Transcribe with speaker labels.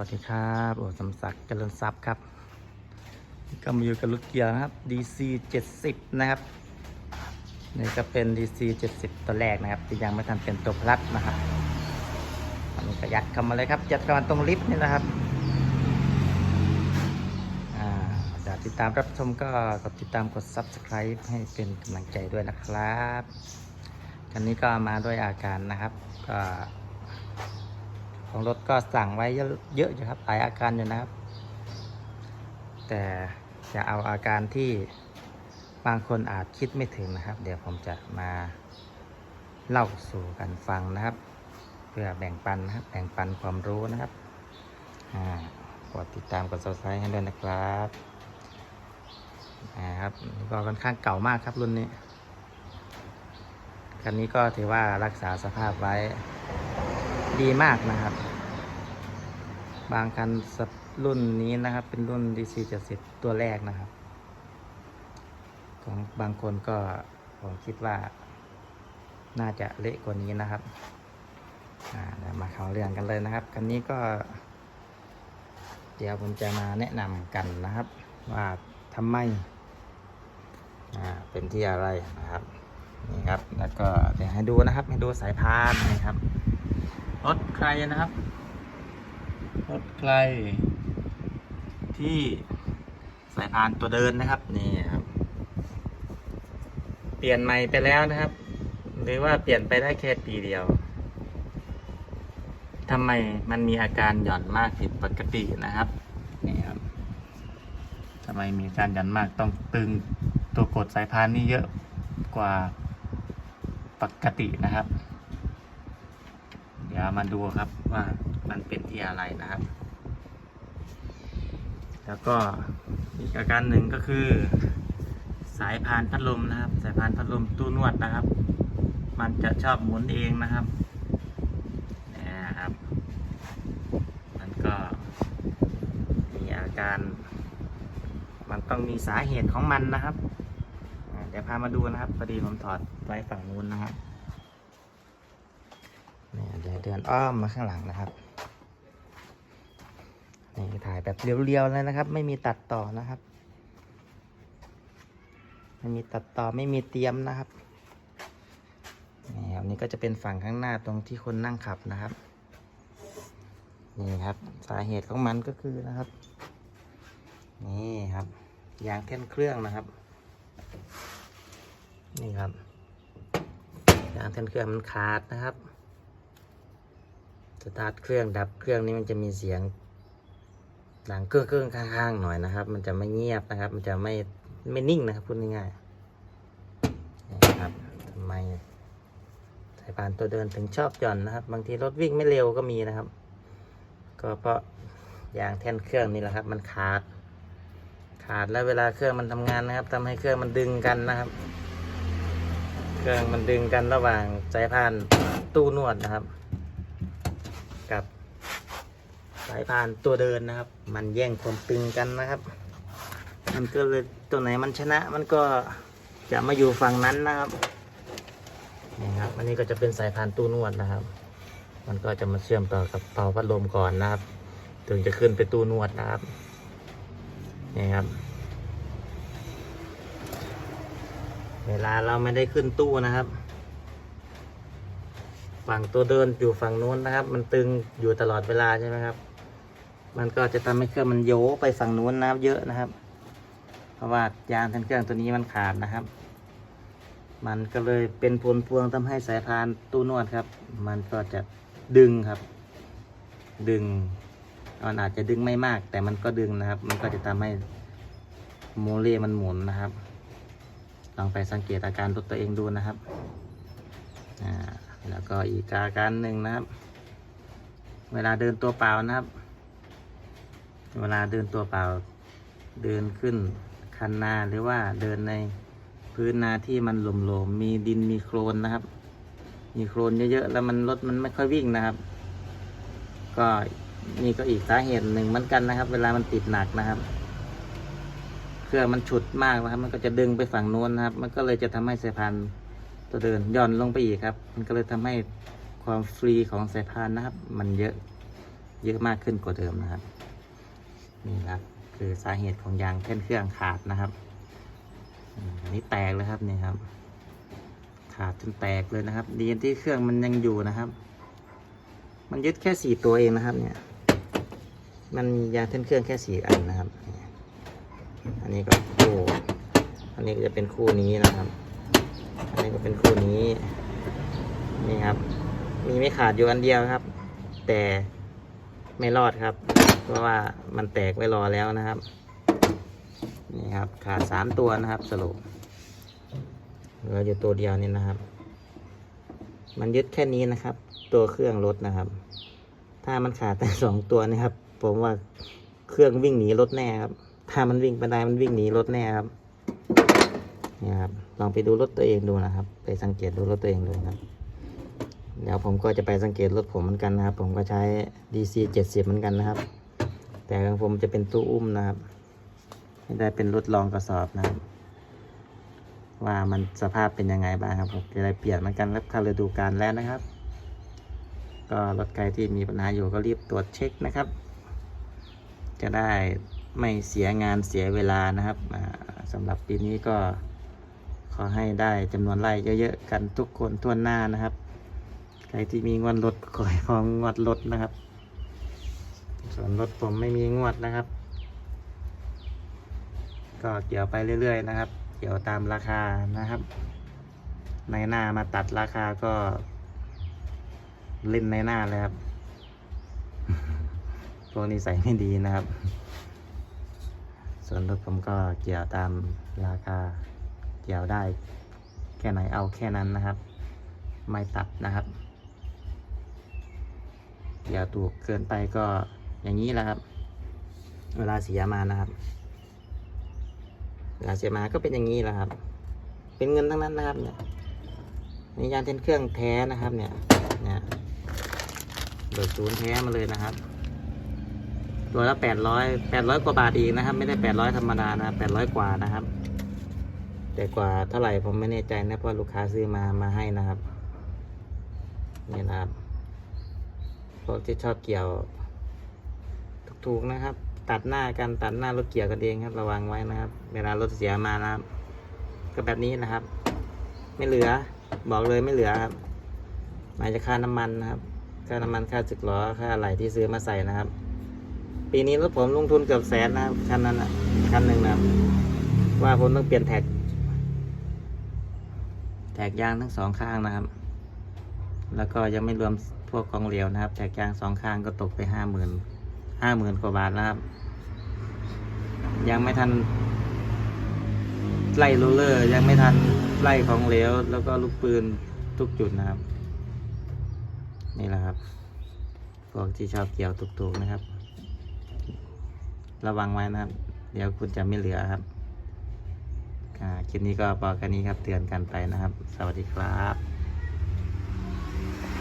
Speaker 1: วัสดีครับโอ้สมศักดิ์เจริญทรัพย์ครับ ก็มาอยู่กับลูกเกียร์นะครับ DC 70 นะครับ นี่ก็เป็น DC 70 ตัวแรกนะครับที่ยังไม่ทันเป็นตัวพลัดนะครับอันนี้ก็ยัดเข้ามาเลยครับยัดเข้ามาตรงลิฟต์นี่นะครับอ่าจะติดตามรับชมก็กดติดตามกด Subscribe ให้เป็นกำลังใจด้วยนะครับ คันนี้ก็มาด้วยอาการนะครับก็ ของรถก็สั่งไว้เยอะอะอยู่ครับหลายอาการอยู่นะครับ แต่จะเอาอาการที่บางคนอาจคิดไม่ถึงนะครับ เดี๋ยวผมจะมาเล่าสู่กันฟังนะครับ เพื่อแบ่งปันนะครับ แบ่งปันความรู้นะครับอ่ากดติดตามกด subscribe ให้ด้วยนะครับนะครับนี่ก็ค่อนข้างเก่ามากครับรุ่นนี้คันนี้ก็ถือว่ารักษาสภาพไว้ดีมากนะครับ บางคันรุ่นนี้นะครับ เป็นรุ่น DC 70 ตัวแรกนะครับ ของบางคนก็ผมคิดว่า น่าจะเละกว่านี้นะครับาเดี๋ยวมาเข้าเรื่องกันเลยนะครับ คันนี้ก็ เดี๋ยวผมจะมาแนะนำกันนะครับ ว่าทำไมเป็นที่อะไรนะครับนี่ครับ แล้วก็เดี๋ยวให้ดูนะครับ ให้ดูสายพานนะครับ รถใครนะครับ รถใครที่สายพานตัวเดินนะครับนี่ครับ เปลี่ยนใหม่ไปแล้วนะครับ หรือว่าเปลี่ยนไปได้แค่ปีเดียวทำไมมันมีอาการหย่อนมากผิดปกตินะครับนี่ครับทำไมมีอาการหย่อนมากต้องตึงตัวกดสายพานนี่เยอะกว่าปกตินะครับ เดี๋ยวมาดูครับว่า มันเป็นที่อะไรนะครับ แล้วก็อีกอาการหนึ่งก็คือ สายพานพัดลมนะครับ สายพานพัดลมตู้นวดนะครับ มันจะชอบหมุนเองนะครับนะครับ มันก็มีอาการ มันต้องมีสาเหตุของมันนะครับเดี๋ยวพามาดูนะครับพอดีผมถอดไว้ฝั่งนู้นนะครับนี่เดี๋ยวเดินอ้อมมาข้างหลังนะครับ นี่ถ่ายแบบเรียวๆเลยนะครับ ไม่มีตัดต่อนะครับ ไม่มีตัดต่อไม่มีเตรียมนะครับนี่ครับนี่ก็จะเป็นฝั่งข้างหน้าตรงที่คนนั่งขับนะครับนี่ครับสาเหตุของมันก็คือนะครับ นี่ครับยางแท่นเครื่องนะครับ นี่ครับยางแท่นเครื่องมันขาดนะครับสตาร์ทเครื่องดับเครื่องนี้มันจะมีเสียง ดังเครื่องเครื่องข้างๆหน่อยนะครับ มันจะไม่เงียบนะครับ มันจะไม่ไม่นิ่งนะครับพูดง่ายๆนี่ครับทำไมสายพานตัวเดินถึงชอบหย่อนนะครับ บางทีรถวิ่งไม่เร็วก็มีนะครับ ก็เพราะยางแท่นเครื่องนี่แหละครับ มันขาด ขาดแล้วเวลาเครื่องมันทำงานนะครับทำให้เครื่องมันดึงกันนะครับ เครื่องมันดึงกันระหว่างสายพานตู้นวดนะครับ กับ สายพานตัวเดินนะครับ มันแย่งความตึงกันนะครับ มันก็เลยตัวไหนมันชนะมันก็จะมาอยู่ฝั่งนั้นนะครับนี่ครับอันนี้ก็จะเป็นสายพานตู้นวดนะครับ มันก็จะมาเชื่อมต่อกับเตาพัดลมก่อนนะครับ ถึงจะขึ้นไปตู้นวดนะครับนี่ครับ เวลาเราไม่ได้ขึ้นตู้นะครับฝั่งตัวเดินอยู่ฝั่งนู้นนะครับ มันตึงอยู่ตลอดเวลาใช่ไหมครับ มันก็จะทำให้เครื่องมันโยไปฝั่งนู้นนะครับเยอะนะครับ เพราะว่ายางทันเครื่องตัวนี้มันขาดนะครับ มันก็เลยเป็นพลพวงทำให้สายพานตู้นวดครับ มันก็จะดึงครับ ดึงมันอาจจะดึงไม่มาก แต่มันก็ดึงนะครับ มันก็จะทำให้โมเลมันหมุนนะครับ ลองไปสังเกตอาการรถตัวเองดูนะครับอ่าแล้วก็อีกอาการหนึ่งนะครับ เวลาเดินตัวเปล่านะครับ เวลาเดินตัวเปล่าเดินขึ้นคันนาหรือว่าเดินในพื้นนาที่มันหลมๆมีดินมีโคลนนะครับ มีโคลนเยอะๆแล้วมันรถมันไม่ค่อยวิ่งนะครับ ก็นี่ก็อีกสาเหตุหนึ่งเหมือนกันนะครับ เวลามันติดหนักนะครับ เครื่องมันฉุดมากนะครับ มันก็จะดึงไปฝั่งโน้นนะครับ มันก็เลยจะทำให้สายพานตัวเดินย่อนลงไปอีกครับ มันก็เลยทำให้ความฟรีของสายพานนะครับ มันเยอะเยอะมากขึ้นกว่าเดิมนะครับ นี่ครับคือสาเหตุของยางแท่นเครื่องขาดนะครับอันนี้แตกเลยครับนี่ครับ ขาดจนแตกเลยนะครับ ดีที่เครื่องมันยังอยู่นะครับ มันยึดแค่สี่ตัวเองนะครับ เนี่ย มันมียางแท่นเครื่องแค่สี่อันนะครับ อันนี้ก็คู่อันนี้ก็จะเป็นคู่นี้นะครับอันนี้ก็เป็นคู่นี้นี่ครับ มีไม่ขาดอยู่อันเดียวครับ แต่ไม่รอดครับ เพราะว่ามันแตกไว้รอแล้วนะครับ นี่ครับ ขาดสามตัวนะครับสรุปเหลืออยู่ตัวเดียวนี่นะครับ มันยึดแค่นี้นะครับ ตัวเครื่องรถนะครับ ถ้ามันขาดแต่สองตัวนะครับ ผมว่าเครื่องวิ่งหนีรถแน่ครับ ถ้ามันวิ่งไปได้มันวิ่งหนีรถแน่ครับนี่ครับ ลองไปดูรถตัวเองดูนะครับ ไปสังเกตดูรถตัวเองดูนะครับ เดี๋ยวผมก็จะไปสังเกตรถผมเหมือนกันนะครับ ผมก็ใช้ DC 70 เหมือนกันนะครับ แต่ของผมจะเป็นตู้อุ้มนะครับไม่ได้เป็นรถรองกระสอบนะครับว่ามันสภาพเป็นยังไงบ้างครับผมจะได้เปลี่ยนเหมือนกันครับเข้าฤดูกาลแล้วนะครับ ก็รถใครที่มีปัญหาอยู่ก็รีบตรวจเช็คนะครับ จะได้ไม่เสียงานเสียเวลานะครับอ่าสำหรับปีนี้ก็ขอให้ได้จำนวนไร่เยอะๆกันทุกคนทั่วหน้านะครับ ใครที่มีงวดรถขอให้พองงวดรถนะครับ ส่วนรถผมไม่มีงวดนะครับ ก็เกี่ยวไปเรื่อยๆนะครับ เกี่ยวตามราคานะครับ ในหน้ามาตัดราคาก็ เล่นในหน้าเลยครับพวกนี้ใส่ไม่ดีนะครับ ส่วนรถผมก็เกี่ยวตามราคา เกี่ยวได้ แค่ไหนเอาแค่นั้นนะครับ ไม่ตัดนะครับอย่าถูกเกินไปก็ อย่างนี้แหละครับ เวลาเสียมานะครับ เวลาเสียมาก็เป็นอย่างนี้แหละครับ เป็นเงินทั้งนั้นนะครับเนี่ยนี่ยางเทนเครื่องแท้นะครับ เนี่ย เนี่ยเบิกศูนย์แท้มาเลยนะครับ ตัวละแปดร้อยแปดร้อยกว่าบาทอีกนะครับ ไม่ได้แปดร้อยธรรมดานะแปดร้อยกว่านะครับ แต่กว่าเท่าไหร่ผมไม่แน่ใจนะเพราะลูกค้าซื้อมามาให้นะครับนี่นะครับพวกที่ชอบเกี่ยว ถูกนะครับ ตัดหน้ากันตัดหน้ารถเกี่ยวกันเองครับ ระวังไว้นะครับ เวลารถเสียมานะครับ ก็แบบนี้นะครับ ไม่เหลือ บอกเลยไม่เหลือครับหมายจะค่าน้ำมันนะครับ ค่าน้ำมันค่าจึกล้อค่าอะไหล่ที่ซื้อมาใส่นะครับ ปีนี้รถผมลงทุนเกือบแสนนะครับคันนั้นอะคันหนึ่งนะครับ ว่าผมต้องเปลี่ยนแท็ก แท็กยางทั้งสองข้างนะครับ แล้วก็ยังไม่รวมพวกกองเหลวนะครับ แท็กยางสองข้างก็ตกไปห้าหมื่น ห้าหมื่นกว่าบาทนะครับ ยังไม่ทัน ไล่โรลเลอร์ ยังไม่ทันไล่ของเหลว แล้วก็ลูกปืนทุกจุดนะครับ นี่แหละครับพวกที่ชอบเกี่ยวตุกๆนะครับ ระวังไว้นะครับ เดี๋ยวคุณจะไม่เหลือครับคลิปนี้ก็พอแค่นี้ครับเตือนกันไปนะครับ สวัสดีครับ